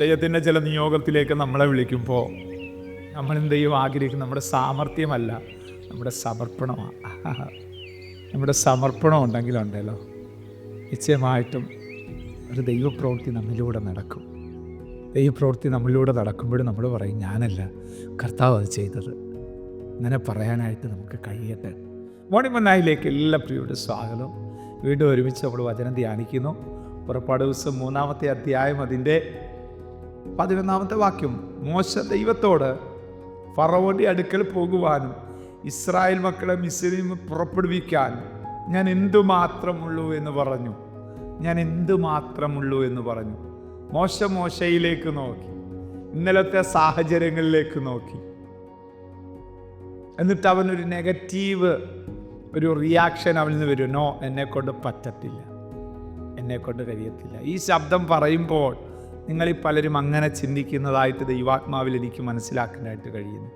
ദൈവത്തിന്റെ ചില നിയോഗത്തിലേക്ക് നമ്മളെ വിളിക്കുമ്പോൾ നമ്മൾ ചെയ്യും ആഗ്രഹിക്കും. നമ്മുടെ സാമർഥ്യമല്ല. നമ്മുടെ സമർപ്പണമാണ് നമ്മുടെ സമർപ്പണം ഉണ്ടെങ്കിലും ഉണ്ടെങ്കിലുണ്ടല്ലോ നിശ്ചയമായിട്ടും ഒരു ദൈവപ്രവൃത്തി നമ്മിലൂടെ നടക്കും. ദൈവപ്രവൃത്തി നമ്മളിലൂടെ നടക്കുമ്പോഴും നമ്മൾ പറയും ഞാനല്ല കർത്താവ് അത് ചെയ്തത്. അങ്ങനെ പറയാനായിട്ട് നമുക്ക് കഴിയട്ടെ. മോണി മന്നായിലേക്ക് എല്ലാ പ്രിയോട് സ്വാഗതം. വീണ്ടും ഒരുമിച്ച് നമ്മൾ വചനം ധ്യാനിക്കുന്നു. പുറപ്പാട് ദിവസം മൂന്നാമത്തെ അധ്യായം അതിന്റെ പതിനൊന്നാമത്തെ വാക്യം. മോശ ദൈവത്തോട് ഫറവോന്റെ അടുക്കൽ പോകുവാനും ഇസ്രായേൽ മക്കളെ മിസ്രീം പുറപ്പെടുവിക്കാൻ ഞാൻ എന്തു മാത്രമുള്ളൂ എന്ന് പറഞ്ഞു. ഞാൻ എന്തു മാത്രമുള്ളൂ എന്ന് പറഞ്ഞു. മോശ മോശയിലേക്ക് നോക്കി. ഇന്നലത്തെ സാഹചര്യങ്ങളിലേക്ക് നോക്കി. എന്നിട്ട് അവനൊരു നെഗറ്റീവ് ഒരു റിയാക്ഷൻ അവനിൽ നിന്ന് വരും നോ എന്നെ കൊണ്ട് പറ്റത്തില്ല. എന്നെ കൊണ്ട് കഴിയത്തില്ല. ഈ ശബ്ദം പറയുമ്പോൾ നിങ്ങളിൽ പലരും അങ്ങനെ ചിന്തിക്കുന്നതായിട്ട് ദൈവാത്മാവിൽ എനിക്ക് മനസ്സിലാക്കാനായിട്ട് കഴിയുന്നു.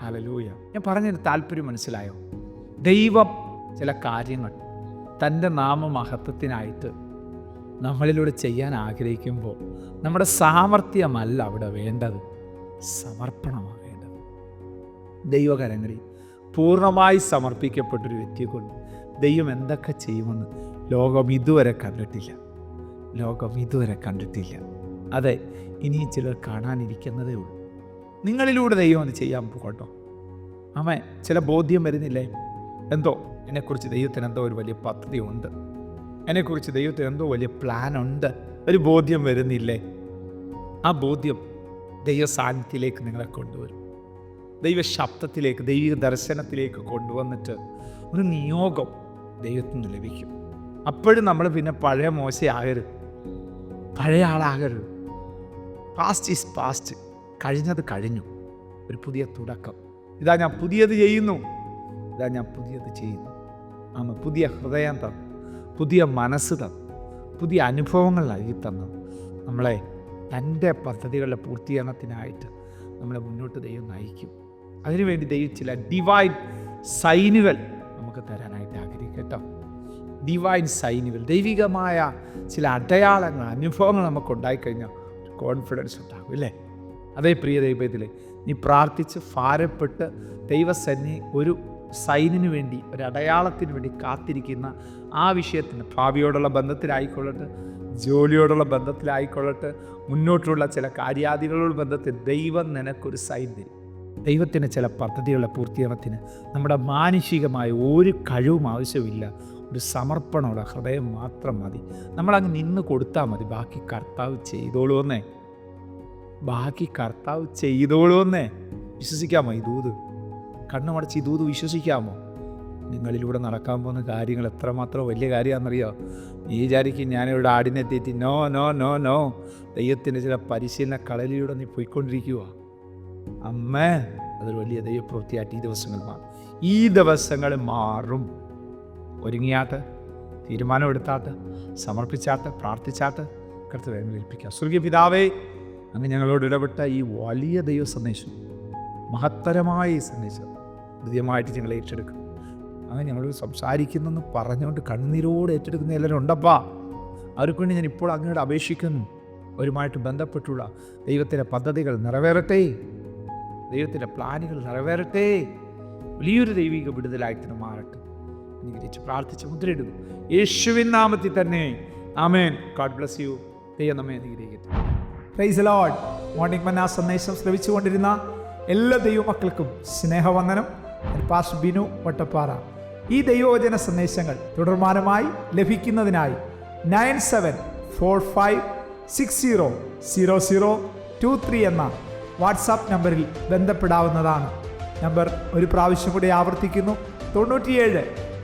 ഹലലൂയ ഞാൻ പറഞ്ഞൊരു താല്പര്യം മനസ്സിലായോ? ദൈവം ചില കാര്യങ്ങൾ തന്റെ നാമമഹത്വത്തിനായിട്ട് നമ്മളിലൂടെ ചെയ്യാൻ ആഗ്രഹിക്കുമ്പോൾ നമ്മുടെ സാമർഥ്യമല്ല അവിടെ വേണ്ടത്. സമർപ്പണമാണ് വേണ്ടത് ദൈവകരങ്ങളിൽ പൂർണമായി സമർപ്പിക്കപ്പെട്ടൊരു വ്യക്തിയെ കൊണ്ട് ദൈവം എന്തൊക്കെ ചെയ്യുമെന്ന് ലോകം ഇതുവരെ കണ്ടിട്ടില്ല. ലോകം ഇതുവരെ കണ്ടിട്ടില്ല. അതെ ഇനി ചിലർ കാണാനിരിക്കുന്നതേ ഉള്ളൂ. നിങ്ങളിലൂടെ ദൈവം അത് ചെയ്യാൻ പോകട്ടോ. അവൻ ചില ബോധ്യം വരുന്നില്ലേ? എന്തോ? എന്നെക്കുറിച്ച് ദൈവത്തിന് എന്തോ ഒരു വലിയ പദ്ധതി ഉണ്ട് എന്നെക്കുറിച്ച് ദൈവത്തിന് എന്തോ വലിയ പ്ലാൻ ഉണ്ട് ഒരു ബോധ്യം വരുന്നില്ലേ? ആ ബോധ്യം ദൈവ സാന്നിധ്യത്തിലേക്ക് നിങ്ങളെ കൊണ്ടുവരും. ദൈവ ശബ്ദത്തിലേക്ക് ദൈവിക ദർശനത്തിലേക്ക് കൊണ്ടുവന്നിട്ട് ഒരു നിയോഗം ദൈവത്തിൽ നിന്ന് ലഭിക്കും. അപ്പോഴും നമ്മൾ പിന്നെ പഴയ മോശയാകരുത്. പഴയ ആളാകരുത്. പാസ്റ്റ് ഈസ് പാസ്റ്റ് കഴിഞ്ഞത് കഴിഞ്ഞു. ഒരു പുതിയ തുടക്കം. ഇതാ ഞാൻ പുതിയത് ചെയ്യുന്നു. ഇതാ ഞാൻ പുതിയത് ചെയ്യുന്നു. ആമ പുതിയ ഹൃദയം തന്നു. പുതിയ മനസ്സ് തന്നു. പുതിയ അനുഭവങ്ങൾ നൽകി തന്നു. നമ്മളെ തന്റെ പദ്ധതികളുടെ പൂർത്തീകരണത്തിനായിട്ട് നമ്മളെ മുന്നോട്ട് ദൈവം നയിക്കും. അതിനുവേണ്ടി ദൈവം ചില ഡിവൈൻ സൈനുകൾ നമുക്ക് തരാനായിട്ട് ആഗ്രഹിക്കട്ടോ. ഡിവൈൻ സൈനുകൾ ദൈവികമായ ചില അടയാളങ്ങൾ അനുഭവങ്ങൾ നമുക്ക് ഉണ്ടായിക്കഴിഞ്ഞാൽ കോൺഫിഡൻസ് ഉണ്ടാകും അല്ലേ അതേ പ്രിയ ദൈവത്തിലെ നീ പ്രാർത്ഥിച്ച് ഭാരപ്പെട്ട് ദൈവസന്നി ഒരു സൈനിന് വേണ്ടി ഒരു അടയാളത്തിന് വേണ്ടി കാത്തിരിക്കുന്ന ആ വിഷയത്തിന് ഭാവിയോടുള്ള ബന്ധത്തിലായിക്കൊള്ളട്ടെ ജോലിയോടുള്ള ബന്ധത്തിലായിക്കൊള്ളട്ടെ മുന്നോട്ടുള്ള ചില കാര്യാദികളുടെ ബന്ധത്തിൽ ദൈവം നിനക്കൊരു സൈൻ തരും. ദൈവത്തിന് ചില പദ്ധതികളുടെ പൂർത്തീകരണത്തിന് നമ്മുടെ മാനുഷികമായ ഒരു കഴിവും ആവശ്യമില്ല. ഒരു സമർപ്പണമുള്ള ഹൃദയം മാത്രം മതി. നമ്മളങ്ങ് നിന്ന് കൊടുത്താൽ മതി. ബാക്കി കർത്താവ് ചെയ്തോളൂന്നേ ബാക്കി കർത്താവ് ചെയ്തോളൂന്നേ വിശ്വസിക്കാമോ ഈ ദൂത്? കണ്ണുമടച്ച് ഈ ദൂത് വിശ്വസിക്കാമോ? നിങ്ങളിലൂടെ നടക്കാൻ പോകുന്ന കാര്യങ്ങൾ എത്രമാത്രം വലിയ കാര്യമാണെന്നറിയോ? നീ വിചാരിക്കും ഞാനിവിടെ ആടിനെ തീറ്റി നോ നോ നോ നോ. ദൈവത്തിന്റെ ചില പരിശീലന കളലിലൂടെ നീ പോയിക്കൊണ്ടിരിക്കുക അമ്മേ അതൊരു വലിയ ദൈവപ്രവൃത്തിയായിട്ട് ഈ ദിവസങ്ങൾ മാറും. ഈ ദിവസങ്ങൾ മാറും. ഒരുങ്ങിയാട്ട് തീരുമാനമെടുത്താട്ട് സമർപ്പിച്ചാട്ട് പ്രാർത്ഥിച്ചാട്ട് കർത്തവ്യം ഏൽപ്പിക്കുക. സ്വർഗീയ പിതാവേ അങ്ങ് ഞങ്ങളോട് ഇടപെട്ട ഈ വലിയ ദൈവ സന്ദേശം മഹത്തരമായ ഈ സന്ദേശം ഹൃദയമായിട്ട് ഞങ്ങൾ ഏറ്റെടുക്കും. അങ്ങ് ഞങ്ങളോട് സംസാരിക്കുന്നെന്ന് പറഞ്ഞുകൊണ്ട് കണ്ണീരോട് ഏറ്റെടുക്കുന്ന എല്ലാവരും ഉണ്ടപ്പാ. അവർക്ക് വേണ്ടി ഞാൻ ഇപ്പോൾ അങ്ങോട്ട് അപേക്ഷിക്കുന്നു. അവരുമായിട്ട് ബന്ധപ്പെട്ടുള്ള ദൈവത്തിന്റെ പദ്ധതികൾ നിറവേറട്ടെ. ദൈവത്തിന്റെ പ്ലാനുകൾ നിറവേറട്ടെ. വലിയൊരു ദൈവിക വിടുതലായിട്ട് മാറട്ടെ അനുഗ്രഹിച്ച് പ്രാർത്ഥിച്ച് മുദ്രയിടുന്നു. യേശുവിൻ നാമത്തിൽ തന്നെ. ആമേൻ. ഗോഡ് ബ്ലസ് യു ദൈവം നമ്മെ അനുഗ്രഹിക്കട്ടെ. പ്രൈസ് ലോഡ് മോർണിംഗ് മന്ന സന്ദേശം ശ്രമിച്ചുകൊണ്ടിരുന്ന എല്ലാ ദൈവമക്കൾക്കും സ്നേഹവന്ദനം. പാസ് ബിനു വട്ടപ്പാറ. ഈ ദൈവവചന സന്ദേശങ്ങൾ തുടർമാനമായി ലഭിക്കുന്നതിനായി nine seven four five six zero zero zero two three എന്ന വാട്സാപ്പ് നമ്പറിൽ ബന്ധപ്പെടാവുന്നതാണ്. നമ്പർ ഒരു പ്രാവശ്യം കൂടി ആവർത്തിക്കുന്നു. തൊണ്ണൂറ്റിയേഴ്